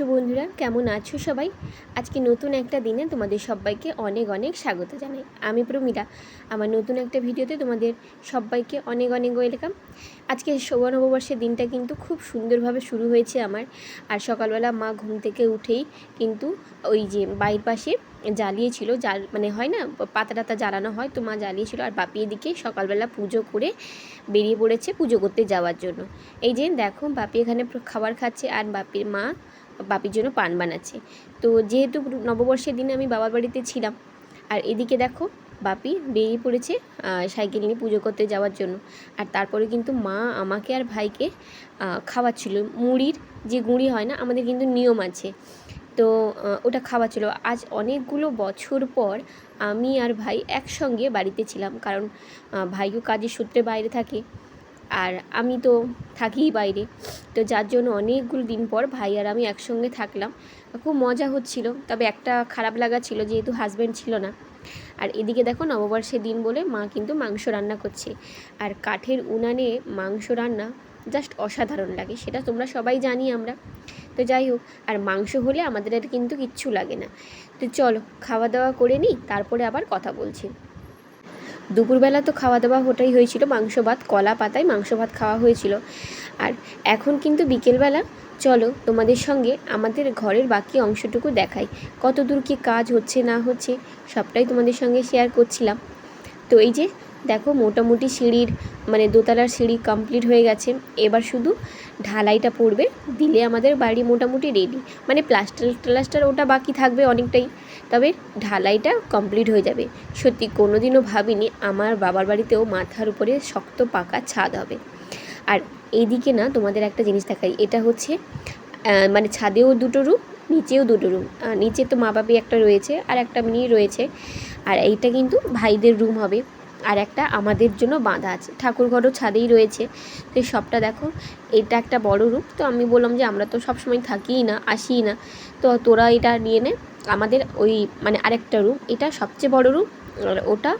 নববর্ষ বন্ধুরা, কেমন আছো সবাই? আজকে নতুন একটা দিনে তোমাদের সবাইকে অনেক অনেক স্বাগত জানাই। আমি প্রমিলা আমার নতুন একটা ভিডিওতে তোমাদের সবাইকে অনেক অনেক ওয়েলকাম। আজকে নববর্ষের দিনটা কিন্তু খুব সুন্দরভাবে শুরু হয়েছে আমার। আর সকালবেলা মা ঘুম থেকে উঠেই কিন্তু ওই যে বাড়ির পাশে জ্বালিয়েছিল, জাল মানে হয় না, পাতা টাতা জ্বালানো হয়, তো মা জ্বালিয়েছিল। আর বাপি এদিকে সকালবেলা পুজো করে বেরিয়ে পড়েছে পুজো করতে যাওয়ার জন্য। এই যে দেখো, বাপি এখানে খাবার খাচ্ছে আর বাপির মা বাপির জন্য পান বানাচ্ছে। তো যেহেতু নববর্ষের দিনে আমি বাবার বাড়িতে ছিলাম, আর এদিকে দেখো বাপি বেরিয়ে পড়েছে সাইকেল নিয়ে পুজো করতে যাওয়ার জন্য। আর তারপরে কিন্তু মা আমাকে আর ভাইকে খাওয়াচ্ছিল। মুড়ির যে গুঁড়ি হয় না, আমাদের কিন্তু নিয়ম আছে। তো ওটা খাওয়াচ্ছিল। আজ অনেকগুলো বছর পর আমি আর ভাই একসঙ্গে বাড়িতে ছিলাম। কারণ ভাইও কাজের সূত্রে বাইরে থাকে। আর আমি তো থাকিই বাইরে। তো যার জন্য অনেকগুলো দিন পর ভাই আর আমি একসঙ্গে থাকলাম। খুব মজা হচ্ছিল, তবে একটা খারাপ লাগা ছিল যেহেতু হাজব্যান্ড ছিল না। আর এদিকে দেখো নববর্ষের দিন বলে মা কিন্তু মাংস রান্না করছে। আর কাঠের উনানে মাংস রান্না জাস্ট অসাধারণ লাগে, সেটা তোমরা সবাই জানি আমরা। তো যাই হোক, আর মাংস হলে আমাদের আর কিন্তু কিচ্ছু লাগে না। তো চলো খাওয়া দাওয়া করে নিই, তারপরে আবার কথা বলছি। দুপুরবেলা তো খাওয়া দাওয়া ওটাই হয়েছিল, মাংস ভাত, কলা পাতায় মাংস ভাত খাওয়া হয়েছিল। আর এখন কিন্তু বিকেলবেলা, চলো তোমাদের সঙ্গে আমাদের ঘরের বাকি অংশটুকু দেখাই। কত দূর কী কাজ হচ্ছে না হচ্ছে, সবটাই তোমাদের সঙ্গে শেয়ার করছিলাম। তো এই যে দেখো, মোটামুটি সিঁড়ির মানে দোতলার সিঁড়ি কমপ্লিট হয়ে গেছে। এবার শুধু ঢালাইটা পড়বে, দিলে আমাদের বাড়ি মোটামুটি রেডি মানে প্লাস্টার প্লাস্টার ওটা বাকি থাকবে অনেকটাই, তবে ঢালাইটা কমপ্লিট হয়ে যাবে। সত্যি কোনোদিনও ভাবিনি, আমার বাবার বাড়িতেও মাথার উপরে শক্ত পাকা ছাদ হবে। আর এইদিকে না, তোমাদের একটা জিনিস দেখাই, এটা হচ্ছে মানে ছাদেও দুটো রুম নিচেও দুটো রুম নিচে তো মা বাপি একটা রয়েছে, আর একটা মিনি রয়েছে। আর এইটা কিন্তু ভাইদের রুম হবে। আর একটা আমাদের জন্য বাঁধা আছে। ঠাকুরঘরও ছাদেই রয়েছে। তো এই সবটা দেখো, এটা একটা বড় রূপ। তো আমি বললাম যে আমরা তো সবসময় থাকিই না, আসিই না। তো তোরা এটা নিয়ে নে। আমাদের ওই মানে আরেকটা রূপ। এটা সবচেয়ে বড় রূপ। ওটা,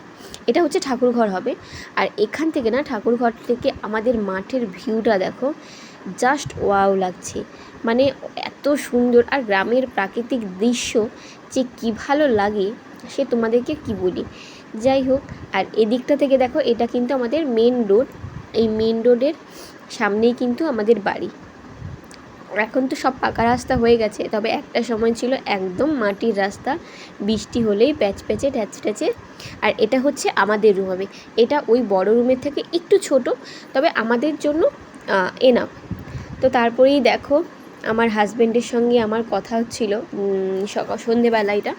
এটা হচ্ছে ঠাকুরঘর হবে। আর এখান থেকে না ঠাকুরঘর থেকে আমাদের মাঠের ভিউটা দেখো, জাস্ট ওয়াও লাগছে। মানে এত সুন্দর আর গ্রামের প্রাকৃতিক দৃশ্য যে কী ভালো লাগে, সে তোমাদেরকে কি বলি? যাই হোক, আর এদিকটা থেকে দেখো, এটা কিন্তু আমাদের মেন রোড এই মেন রোডের সামনেই কিন্তু আমাদের বাড়ি। এখন তো সব পাকা রাস্তা হয়ে গেছে, তবে একটা সময় ছিল একদম মাটির রাস্তা। বৃষ্টি হলেই প্যাচ প্যাচে ট্যাচ ট্যাচে আর এটা হচ্ছে আমাদের রুম হবে এটা ওই বড় রুমের থেকে একটু ছোট, তবে আমাদের জন্য এনাফ তো তারপরেই দেখো, আমার হাজব্যান্ডের সঙ্গে আমার কথা হচ্ছিল সকাল সন্ধেবেলা এটা।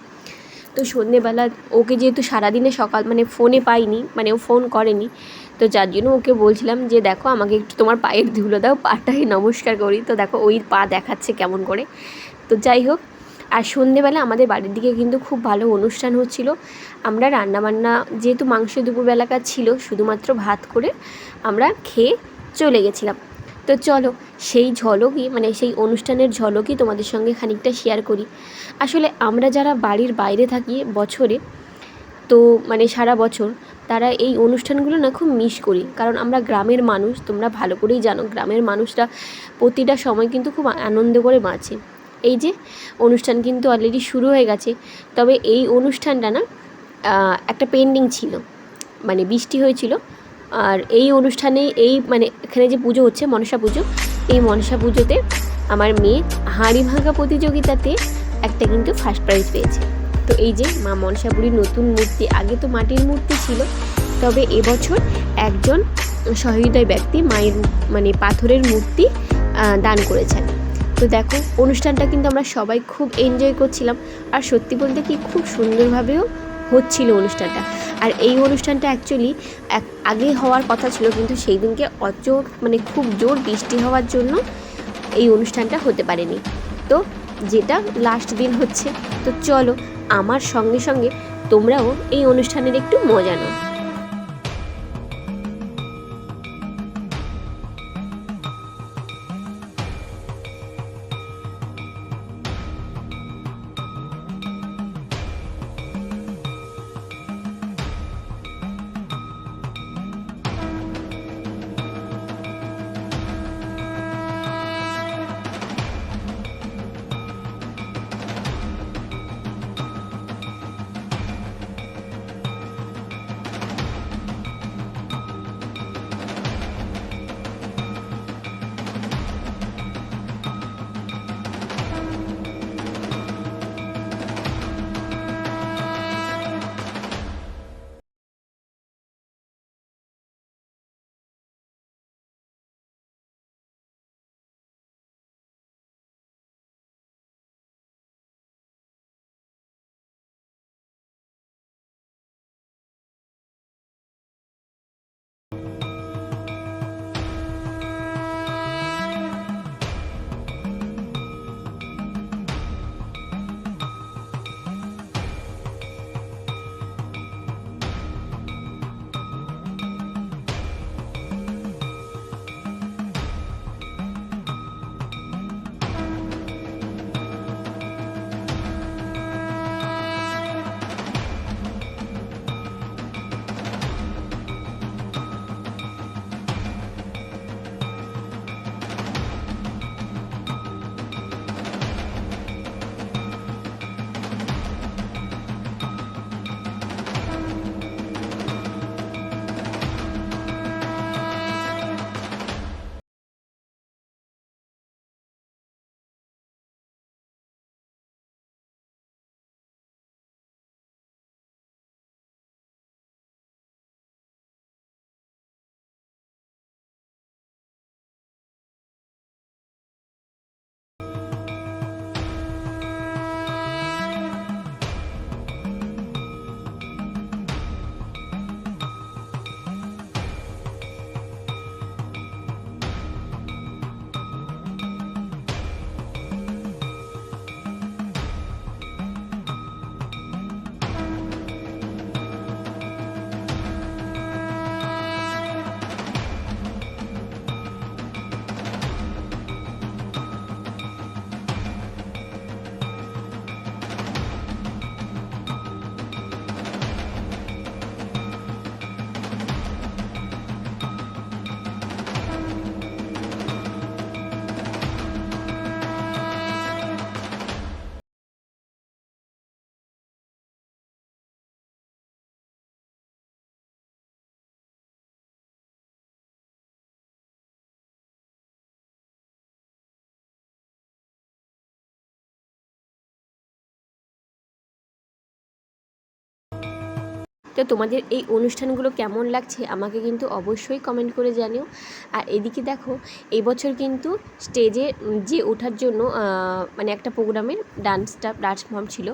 তো সন্ধেবেলা ওকে যেহেতু সারাদিনে সকাল মানে ফোনে পাইনি মানে ও ফোন করেনি, তো যার জন্য ওকে বলছিলাম যে, দেখো, আমাকে একটু তোমার পায়ের ধুলো দাও পাটাই নমস্কার করি। তো দেখো, ওই পা দেখাচ্ছে কেমন করে। তো যাই হোক, আর সন্ধেবেলা আমাদের বাড়ির দিকে কিন্তু খুব ভালো অনুষ্ঠান হচ্ছিল। আমরা রান্নাবান্না, যেহেতু মাংস দুপুরবেলাকার ছিল, শুধুমাত্র ভাত করে আমরা খেয়ে চলে গেছিলাম। তো চলো, সেই ঝলকই মানে সেই অনুষ্ঠানের ঝলকই তোমাদের সঙ্গে খানিকটা শেয়ার করি। আসলে আমরা যারা বাড়ির বাইরে থাকি বছরে, তো মানে সারা বছর, তারা এই অনুষ্ঠানগুলো না খুব মিস করি। কারণ আমরা গ্রামের মানুষ, তোমরা ভালো করেই জানো, গ্রামের মানুষরা প্রতিটা সময় কিন্তু খুব আনন্দ করে বাঁচে। এই যে, অনুষ্ঠান কিন্তু অলরেডি শুরু হয়ে গেছে, তবে এই অনুষ্ঠানটা না একটা পেন্ডিং ছিল। মানে বৃষ্টি হয়েছিল আর এই অনুষ্ঠানে এই মানে এখানে যে পুজো হচ্ছে, মনসা পুজো, এই মনসা পুজোতে আমার মেয়ে হাঁড়ি ভাঙা প্রতিযোগিতাতে একটা কিন্তু ফার্স্ট প্রাইজ পেয়েছে। তো এই যে মা মনসা বুড়ির নতুন মূর্তি, আগে তো মাটির মূর্তি ছিল, তবে এবছর একজন সহৃদয় ব্যক্তি মায়ের মানে পাথরের মূর্তি দান করেছেন। তো দেখো, অনুষ্ঠানটা কিন্তু আমরা সবাই খুব এনজয় করছিলাম। আর সত্যি বলতে কি, খুব সুন্দরভাবেও হচ্ছিল অনুষ্ঠানটা। আর এই অনুষ্ঠানটা অ্যাকচুয়ালি এক আগে হওয়ার কথা ছিল, কিন্তু সেই দিনকে অচ মানে খুব জোর বৃষ্টি হওয়ার জন্য এই অনুষ্ঠানটা হতে পারেনি। তো যেটা লাস্ট দিন হচ্ছে, তো চলো আমার সঙ্গে সঙ্গে তোমরাও এই অনুষ্ঠানের একটু মজা নাও। তো তোমাদের এই অনুষ্ঠানগুলো কেমন লাগছে আমাকে কিন্তু অবশ্যই কমেন্ট করে জানিও। আর এদিকে দেখো, এবছর কিন্তু স্টেজে যে ওঠার জন্য মানে একটা প্রোগ্রামের ডান্সটা প্ল্যাটফর্ম ছিল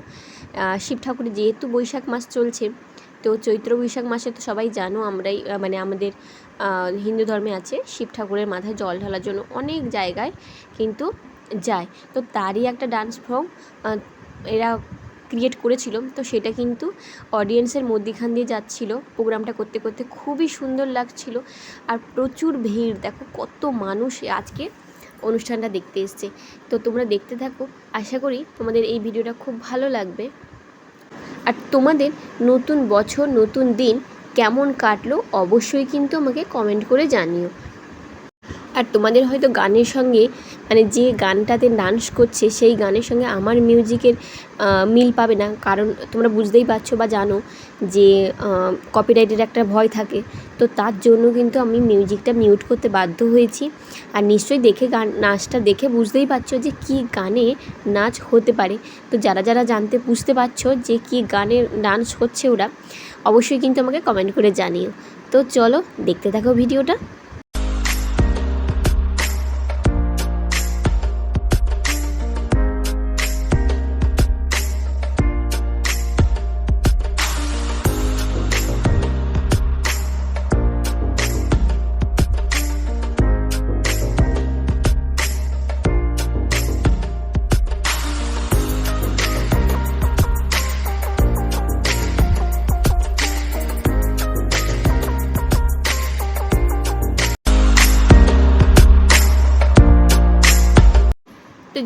শিব ঠাকুরের যেহেতু বৈশাখ মাস চলছে, তো চৈত্র বৈশাখ মাসে তো সবাই জানো আমরাই মানে আমাদের হিন্দু ধর্মে আছে, শিব ঠাকুরের মাথায় জল ঢালার জন্য অনেক জায়গায় কিন্তু যায়। তো তারই একটা ডান্স ফর্ম এরা ক্রিয়েট করেছিল, তো সেটা কিন্তু অডিয়েন্সের মধ্যিখান দিয়ে যাচ্ছিল। প্রোগ্রামটা করতে করতে খুবই সুন্দর লাগছিল আর প্রচুর ভিড়। দেখো কত মানুষ আজকে অনুষ্ঠানটা দেখতে এসছে। তো তোমরা দেখতে থাকো। আশা করি তোমাদের এই ভিডিওটা খুব ভালো লাগবে। আর তোমাদের নতুন বছর, নতুন দিন কেমন কাটলো অবশ্যই কিন্তু আমাকে কমেন্ট করে জানিও। আর তোমাদের হয়তো গানের সঙ্গে মানে যে গানটাতে ডান্স করছে, সেই গানের সঙ্গে আমার মিউজিকের মিল পাবে না। কারণ তোমরা বুঝতেই পারছ বা জানো যে কপিরাইটের একটা ভয় থাকে। তো তার জন্য কিন্তু আমি মিউজিকটা মিউট করতে বাধ্য হয়েছি। আর নিশ্চয়ই দেখে গান, নাচটা দেখে বুঝতেই পারছ যে কী গানে নাচ হতে পারে। তো যারা যারা জানতে বুঝতে পারছ যে কী গানে ডান্স করছে ওরা, অবশ্যই কিন্তু আমাকে কমেন্ট করে জানিও। তো চলো, দেখতে থাকো ভিডিওটা।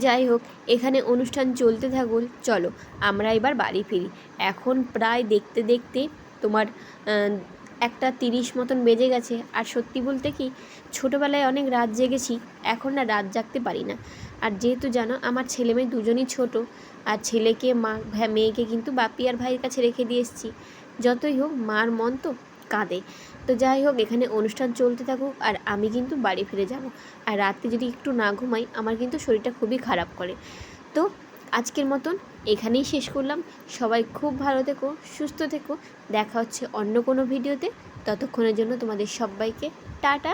যাই হোক, এখানে অনুষ্ঠান চলতে থাকুক চলো, আমরা এবার বাড়ি ফিরি। এখন প্রায় দেখতে দেখতে তোমার একটা তিরিশ মতন বেজে গেছে। আর সত্যি বলতে কি, ছোটোবেলায় অনেক রাত জেগেছি, এখন না রাত জাগতে পারি না। আর যেহেতু জানো, আমার ছেলে মেয়ে দুজনই ছোট, আর ছেলেকে, মা মেয়েকে কিন্তু বাপি আর ভাইয়ের কাছে রেখে দিয়ে এসেছি। যতই হোক, মার মন তো কাঁদে। তো যাই হোক, এখানে অনুষ্ঠান চলতে থাকুক আর আমি কিন্তু বাড়ি ফিরে যাব। আর রাত্রে যদি একটু না ঘুমাই, আমার কিন্তু শরীরটা খুবই খারাপ করে। তো আজকের মতন এখানেই শেষ করলাম। সবাই খুব ভালো থেকো, সুস্থ থেকো। দেখা হচ্ছে অন্য কোনো ভিডিওতে। ততক্ষণের জন্য তোমাদের সবাইকে টাটা।